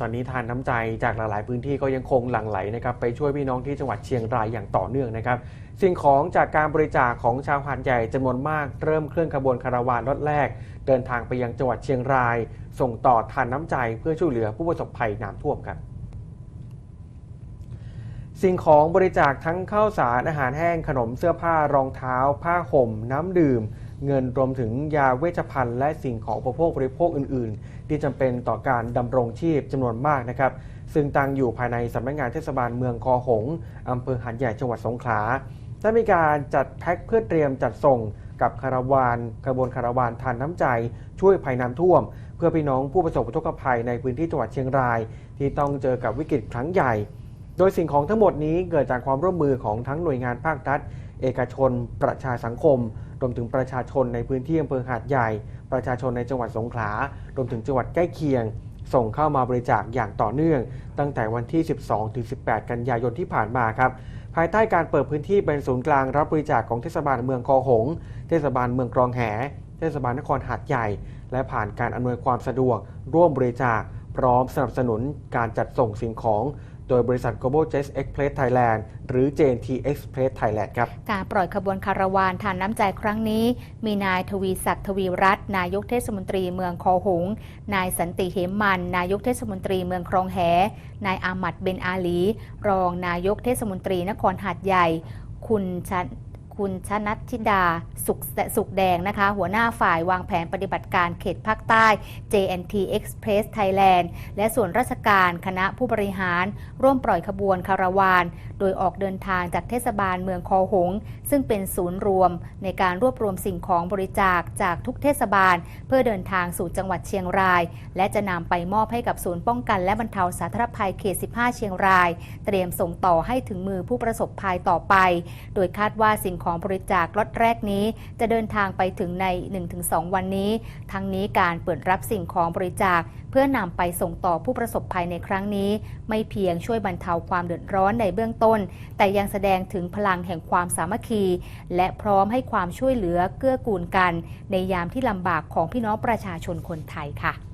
ตอนนี้ทานน้ำใจจากหลายๆพื้นที่ก็ยังคงหลั่งไหลนะครับไปช่วยพี่น้องที่จังหวัดเชียงรายอย่างต่อเนื่องนะครับ สิ่งของจากการบริจาคของชาวหาดใหญ่จำนวนมากเริ่มเคลื่อนขบวนคาราวานรถแรก เดินทางไปยังจังหวัดเชียงราย ส่งต่อทานน้ำใจเพื่อช่วยเหลือผู้ประสบภัยน้ำท่วมครับสิ่งของบริจาคทั้งข้าวสารอาหารแห้งขนมเสื้อผ้ารองเท้า ผ้าห่ม น้ำดื่ม เงินรวมถึงยาเวชภัณฑ์และสิ่งของอุปโภคบริโภคอื่นๆ ที่จำเป็นต่อการดำรงชีพจำนวนมากนะครับ ซึ่งตั้งอยู่ภายในสำนักงานเทศบาลเมืองคอหงส์อำเภอหันใหญ่จังหวัดสงขลาได้มีการจัดแพ็คเพื่อเตรียมจัดส่งกับคาราวานขบวนคาราวานทานน้ำใจ ช่วยภัยน้ำท่วม เพื่อพี่น้องผู้ประสบอุทกภัยในพื้นที่จังหวัดเชียงราย ที่ต้องเจอกับวิกฤตครั้งใหญ่ โดยสิ่งของทั้งหมดนี้เกิดจากความร่วมมือของทั้งหน่วยงานภาครัฐ เอกชน ประชาสังคม รวมถึงประชาชนในพื้นที่อำเภอหาดใหญ่ ประชาชนในจังหวัดสงขลา รวมถึงจังหวัดใกล้เคียง ส่งเข้ามาบริจาคอย่างต่อเนื่อง ตั้งแต่วันที่ 12-18 กันยายนที่ผ่านมาครับ ภายใต้การเปิดพื้นที่เป็นศูนย์กลางรับบริจาคของเทศบาลเมืองคอหง เทศบาลเมืองกรองแห เทศบาลนครหาดใหญ่ และผ่านการอำนวยความสะดวก ร่วมบริจาค พร้อมสนับสนุนการจัดส่งสิ่งของ โดยบริษัท Global Jet Express Thailand หรือ JNT Express Thailand ครับ การปล่อยขบวนคาราวานทานน้ำใจครั้งนี้ มีนายทวีศักดิ์ทวีรัตน์นายกเทศมนตรีเมืองคอหง นายสันติเหมมัน นายกเทศมนตรีเมืองครองแห นายอามัดเบนอาลี รองนายกเทศมนตรีนครหาดใหญ่ คุณชัน คุณชนัทธิดาสุขสุขแดงนะคะ หัวหน้าฝ่ายวางแผนปฏิบัติการเขตภาคใต้ JNT Express Thailand และส่วนราชการคณะผู้บริหาร ร่วมปล่อยขบวนคาราวาน โดยออกเดินทางจากเทศบาลเมืองคอหง ซึ่งเป็นศูนย์รวมในการรวบรวมสิ่งของบริจาคจากทุกเทศบาล เพื่อเดินทางสู่จังหวัดเชียงราย และจะนำไปมอบให้กับศูนย์ป้องกัน และบรรเทาสาธารณภัยเขต 15 เชียงราย เตรียมส่งต่อให้ถึงมือผู้ประสบภัยต่อไป โดยคาดว่าสิ่งของของบริจาคล็อตแรกนี้ จะเดินทางไปถึงใน 1-2 วันนี้ ทั้งนี้การเปิดรับสิ่งของบริจาค เพื่อนำไปส่งต่อผู้ประสบภัยในครั้งนี้ ไม่เพียงช่วยบรรเทาความเดือดร้อนในเบื้องต้น แต่ยังแสดงถึงพลังแห่งความสามัคคี และพร้อมให้ความช่วยเหลือเกื้อกูลกัน ในยามที่ลำบากของพี่น้องประชาชนคนไทยค่ะ